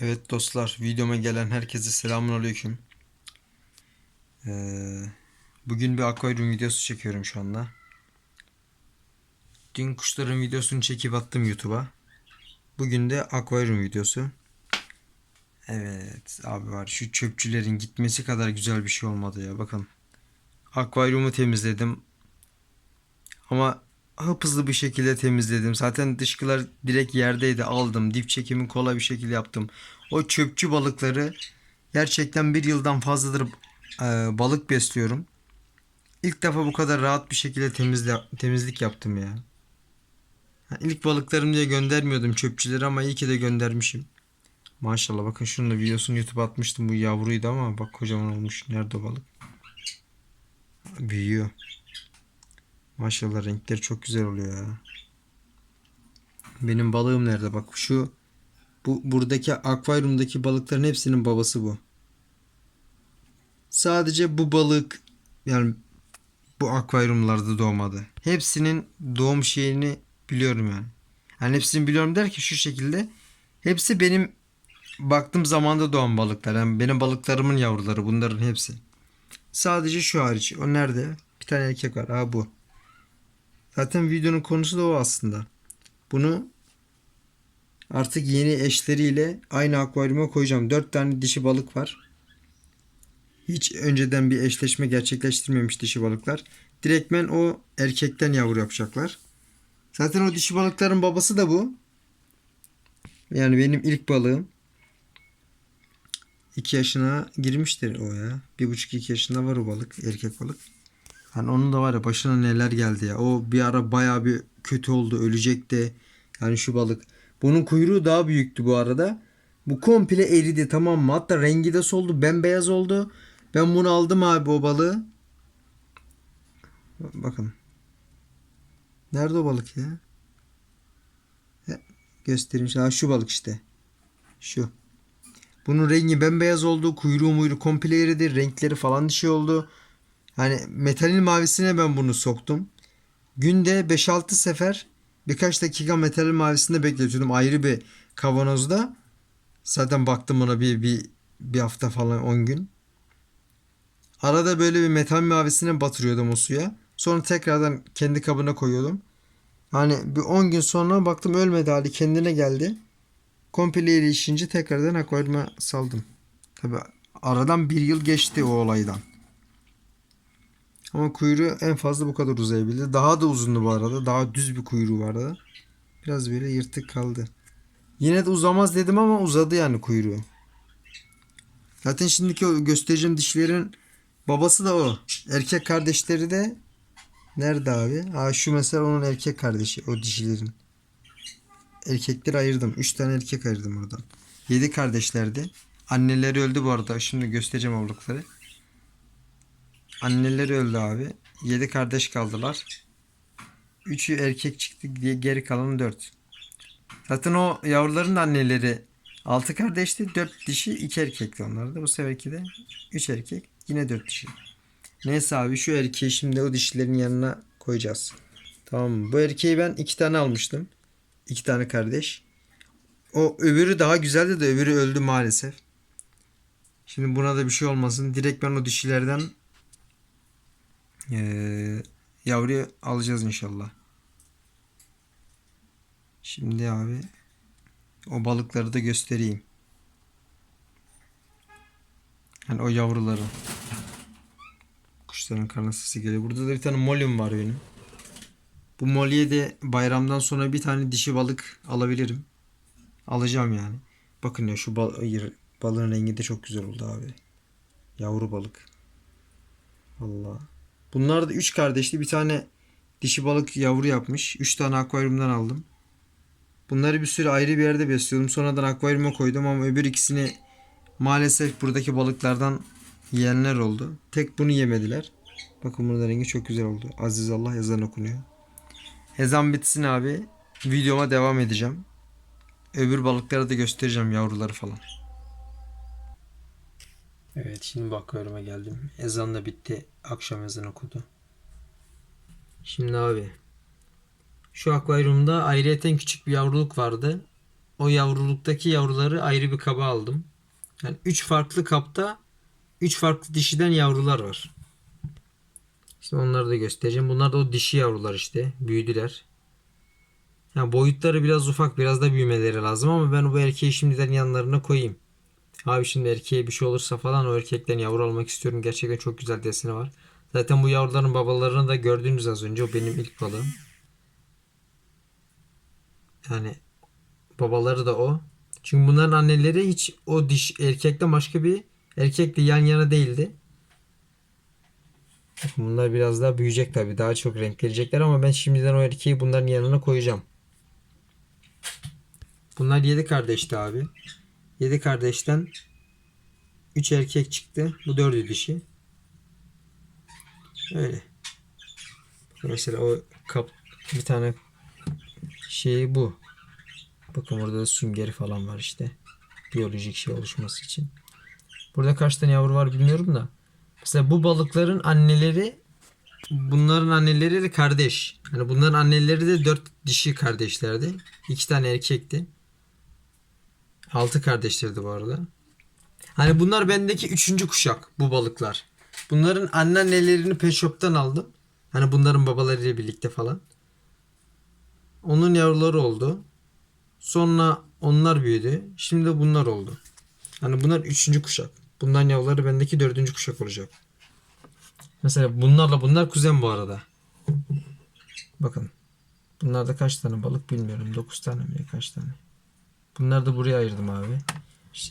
Evet dostlar, videoma gelen herkese selamun aleyküm. Ee, bugün bir akvaryum videosu çekiyorum şu anda. Dün kuşların videosunu çekip attım YouTube'a. Bugün de akvaryum videosu. Evet abi var şu çöpçülerin gitmesi kadar güzel bir şey olmadı ya bakın. Akvaryumu temizledim. Ama hıp hızlı bir şekilde temizledim. Zaten dışkılar direkt yerdeydi aldım. Dip çekimi kolay bir şekilde yaptım. O çöpçü balıkları gerçekten bir yıldan fazladır e, balık besliyorum. İlk defa bu kadar rahat bir şekilde temizle, temizlik yaptım ya. İlk balıklarım diye göndermiyordum çöpçüleri ama iyi ki de göndermişim. Maşallah bakın şunun da videosunu YouTube'a atmıştım. Bu yavruydu ama bak kocaman olmuş. Nerede balık? Büyüyor. Maşallah renkleri çok güzel oluyor ya. Benim balığım nerede? Bak şu bu buradaki akvaryumdaki balıkların hepsinin babası bu. Sadece bu balık yani bu akvaryumlarda doğmadı. Hepsinin doğum şeyini biliyorum yani. Yani hepsini biliyorum der ki şu şekilde. Hepsi benim baktığım zamanda doğan balıklar. Yani benim balıklarımın yavruları bunların hepsi. Sadece şu hariç. O nerede? Bir tane erkek var. Ha bu. Zaten videonun konusu da o aslında. Bunu artık yeni eşleriyle aynı akvaryuma koyacağım. 4 tane dişi balık var. Hiç önceden bir eşleşme gerçekleştirmemiş dişi balıklar. Direktmen o erkekten yavru yapacaklar. Zaten o dişi balıkların babası da bu. Yani benim ilk balığım. 2 yaşına girmiştir o ya. 1,5-2 yaşında var o balık. Erkek balık. Hani onun da var ya başına neler geldi ya. O bir ara baya bir kötü oldu. Ölecek de. Yani şu balık. Bunun kuyruğu daha büyüktü bu arada. Bu komple eridi tamam mı? Hatta rengi de soldu. Bembeyaz oldu. Ben bunu aldım abi o balığı. Bakın. Nerede o balık ya? ya göstereyim. Ha, şu balık işte. Şu. Bunun rengi bembeyaz oldu. Kuyruğu muyru komple eridi. Renkleri falan şey oldu. Hani metalin mavisine ben bunu soktum. Günde 5-6 sefer birkaç dakika metalin mavisinde bekletiyordum ayrı bir kavanozda. Zaten baktım ona bir, bir, bir hafta falan 10 gün. Arada böyle bir metal mavisine batırıyordum o suya. Sonra tekrardan kendi kabına koyuyordum. Hani bir 10 gün sonra baktım ölmedi hali kendine geldi. Komple erişince tekrardan akvaryuma saldım. Tabi aradan bir yıl geçti o olaydan. Ama kuyruğu en fazla bu kadar uzayabildi. Daha da uzundu bu arada. Daha düz bir kuyruğu vardı. Biraz böyle yırtık kaldı. Yine de uzamaz dedim ama uzadı yani kuyruğu. Zaten şimdiki o göstereceğim dişlerin babası da o. Erkek kardeşleri de nerede abi? Ha şu mesela onun erkek kardeşi o dişilerin. Erkekleri ayırdım. 3 tane erkek ayırdım oradan. 7 kardeşlerdi. Anneleri öldü bu arada. Şimdi göstereceğim avlukları. Anneleri öldü abi. 7 kardeş kaldılar. 3'ü erkek çıktı diye geri kalan 4. Zaten o yavruların anneleri 6 kardeşti. 4 dişi 2 erkekti onlar da. Bu seferki de 3 erkek yine 4 dişi. Neyse abi şu erkeği şimdi o dişilerin yanına koyacağız. Tamam mı? Bu erkeği ben 2 tane almıştım. 2 tane kardeş. O öbürü daha güzeldi de öbürü öldü maalesef. Şimdi buna da bir şey olmasın. Direkt ben o dişilerden ee, yavruyu alacağız inşallah. Şimdi abi o balıkları da göstereyim. Hani o yavruları. Kuşların karnı sesi geliyor. Burada da bir tane molyum var benim. Bu molye de bayramdan sonra bir tane dişi balık alabilirim. Alacağım yani. Bakın ya şu bal balığın rengi de çok güzel oldu abi. Yavru balık. Allah. Bunlar da 3 kardeşli. Bir tane dişi balık yavru yapmış. 3 tane akvaryumdan aldım. Bunları bir süre ayrı bir yerde besliyordum. Sonradan akvaryuma koydum ama öbür ikisini maalesef buradaki balıklardan yiyenler oldu. Tek bunu yemediler. Bakın bunun rengi çok güzel oldu. Aziz Allah ezan okunuyor. Ezan bitsin abi. Videoma devam edeceğim. Öbür balıkları da göstereceğim yavruları falan. Evet şimdi bakıyorum geldim. Ezan da bitti. Akşam ezan okudu. Şimdi abi. Şu akvaryumda ayrıyeten küçük bir yavruluk vardı. o yavruluktaki yavruları ayrı bir kaba aldım. Yani 3 farklı kapta 3 farklı dişiden yavrular var. Şimdi onları da göstereceğim. Bunlar da o dişi yavrular işte. Büyüdüler. Yani boyutları biraz ufak. Biraz da büyümeleri lazım ama ben bu erkeği şimdiden yanlarına koyayım. Abi şimdi erkeğe bir şey olursa falan o erkekten yavru almak istiyorum. Gerçekten çok güzel deseni var. Zaten bu yavruların babalarını da gördünüz az önce. O benim ilk balığım. Yani babaları da o. Çünkü bunların anneleri hiç o diş erkekten başka bir erkekle yan yana değildi. Bunlar biraz daha büyüyecek tabii. Daha çok renk verecekler ama ben şimdiden o erkeği bunların yanına koyacağım. Bunlar 7 kardeşti abi. 7 kardeşten 3 erkek çıktı. Bu 4'ü dişi. Öyle. Mesela o kap bir tane şeyi bu. Bakın burada da süngeri falan var işte. Biyolojik şey oluşması için. Burada kaç tane yavru var bilmiyorum da. Mesela bu balıkların anneleri bunların anneleri de kardeş. Hani bunların anneleri de dört dişi kardeşlerdi. İki tane erkekti. Altı kardeşlerdi bu arada. Hani bunlar bendeki üçüncü kuşak bu balıklar. Bunların anneannelerini pet shop'tan aldım. Hani bunların babalarıyla birlikte falan. Onun yavruları oldu. Sonra onlar büyüdü. Şimdi de bunlar oldu. Hani bunlar üçüncü kuşak. Bundan yavruları bendeki dördüncü kuşak olacak. Mesela bunlarla bunlar kuzen bu arada. Bakın. Bunlarda kaç tane balık bilmiyorum. 9 tane mi kaç tane. Bunları da buraya ayırdım abi.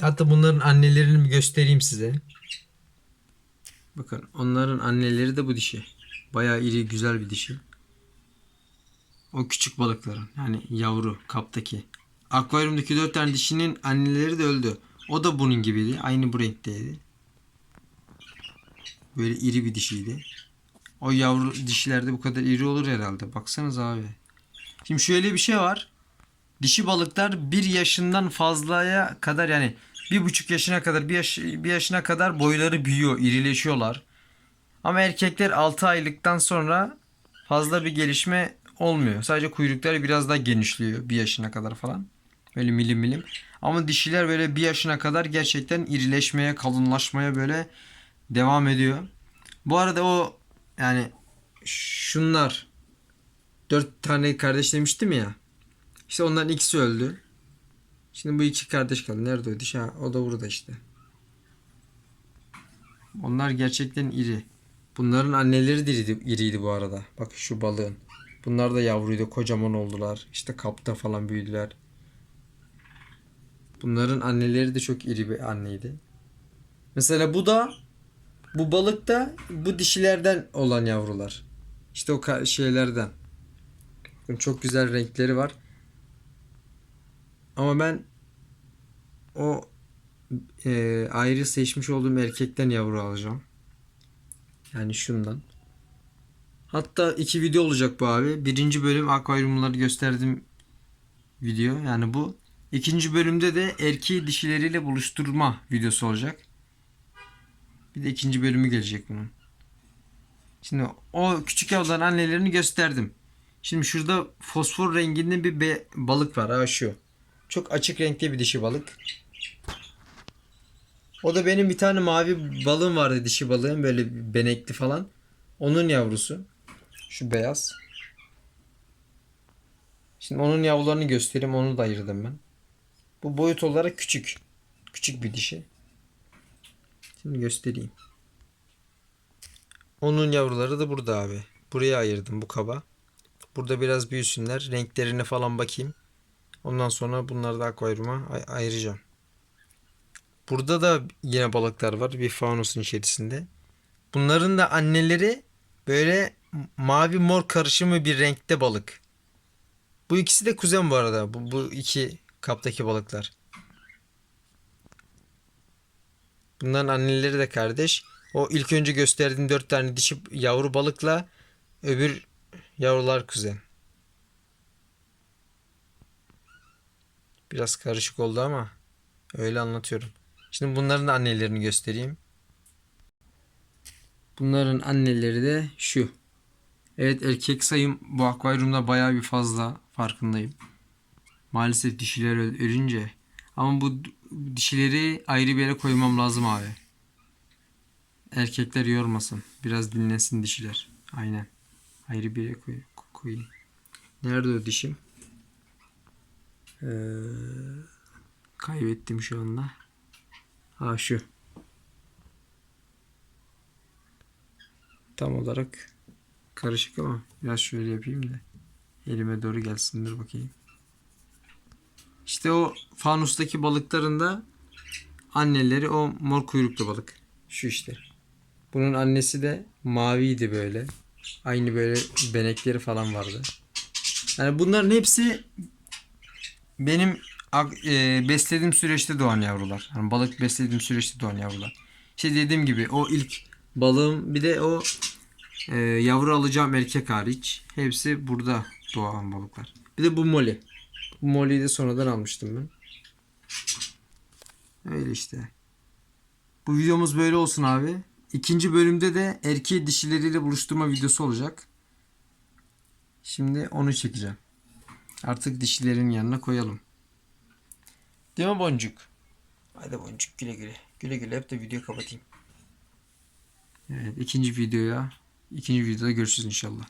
Hatta bunların annelerini bir göstereyim size. Bakın onların anneleri de bu dişi. Bayağı iri güzel bir dişi. O küçük balıkların yani yavru kaptaki. Akvaryumdaki dört tane dişinin anneleri de öldü. O da bunun gibiydi. Aynı bu renkteydi. Böyle iri bir dişiydi. O yavru dişilerde bu kadar iri olur herhalde. Baksanız abi. Şimdi şöyle bir şey var. Dişi balıklar bir yaşından fazlaya kadar yani bir buçuk yaşına kadar bir, yaş, bir yaşına kadar boyları büyüyor, irileşiyorlar. Ama erkekler 6 aylıktan sonra fazla bir gelişme olmuyor. Sadece kuyrukları biraz daha genişliyor bir yaşına kadar falan. Böyle milim milim. Ama dişiler böyle bir yaşına kadar gerçekten irileşmeye, kalınlaşmaya böyle devam ediyor. Bu arada o yani şunlar dört tane kardeş demiştim ya. İşte onların ikisi öldü. Şimdi bu iki kardeş kaldı. Nerede o diş? Ha, o da burada işte. Onlar gerçekten iri. Bunların anneleri de iriydi, bu arada. Bak şu balığın. Bunlar da yavruydu. Kocaman oldular. İşte kapta falan büyüdüler. Bunların anneleri de çok iri bir anneydi. Mesela bu da bu balık da bu dişilerden olan yavrular. İşte o şeylerden. Bakın çok güzel renkleri var. Ama ben o e, ayrı seçmiş olduğum erkekten yavru alacağım. Yani şundan. Hatta iki video olacak bu abi. Birinci bölüm akvaryumları gösterdiğim video. Yani bu. İkinci bölümde de erkeği dişileriyle buluşturma videosu olacak. Bir de ikinci bölümü gelecek bunun. Şimdi o küçük yavruların annelerini gösterdim. Şimdi şurada fosfor renginde bir balık var. Ha şu. Çok açık renkte bir dişi balık. O da benim bir tane mavi balığım vardı dişi balığım böyle benekli falan. Onun yavrusu. Şu beyaz. Şimdi onun yavrularını göstereyim. Onu da ayırdım ben. Bu boyut olarak küçük. Küçük bir dişi. Şimdi göstereyim. Onun yavruları da burada abi. Buraya ayırdım bu kaba. Burada biraz büyüsünler. Renklerine falan bakayım. Ondan sonra bunları da akvaryuma ay- ayıracağım. Burada da yine balıklar var bir faunusun içerisinde. Bunların da anneleri böyle mavi mor karışımı bir renkte balık. Bu ikisi de kuzen bu arada. Bu, bu iki kaptaki balıklar. Bunların anneleri de kardeş. O ilk önce gösterdiğim dört tane dişi yavru balıkla öbür yavrular kuzen. Biraz karışık oldu ama öyle anlatıyorum. Şimdi bunların da annelerini göstereyim. Bunların anneleri de şu. Evet erkek sayım bu akvaryumda bayağı bir fazla farkındayım. Maalesef dişiler öl- ölünce. Ama bu dişileri ayrı bir yere koymam lazım abi. Erkekler yormasın. Biraz dinlensin dişiler. Aynen. Ayrı bir yere koy, ko- koyayım. Nerede o dişim? Ee, kaybettim şu anda. Ha şu. Tam olarak karışık ama biraz şöyle yapayım da elime doğru gelsin dur bakayım. İşte o fanustaki balıkların da anneleri o mor kuyruklu balık. Şu işte. Bunun annesi de maviydi böyle. Aynı böyle benekleri falan vardı. Yani bunların hepsi benim e, beslediğim süreçte doğan yavrular. Yani balık beslediğim süreçte doğan yavrular. İşte dediğim gibi o ilk balığım bir de o e, yavru alacağım erkek hariç hepsi burada doğan balıklar. Bir de bu moli. Bu moliyi de sonradan almıştım ben. Öyle işte. Bu videomuz böyle olsun abi. İkinci bölümde de erkeği dişileriyle buluşturma videosu olacak. Şimdi onu çekeceğim. Artık dişilerin yanına koyalım. Değil mi Boncuk? Hadi Boncuk güle güle. Güle güle hep de videoyu kapatayım. Evet ikinci videoya ikinci videoda görüşürüz inşallah.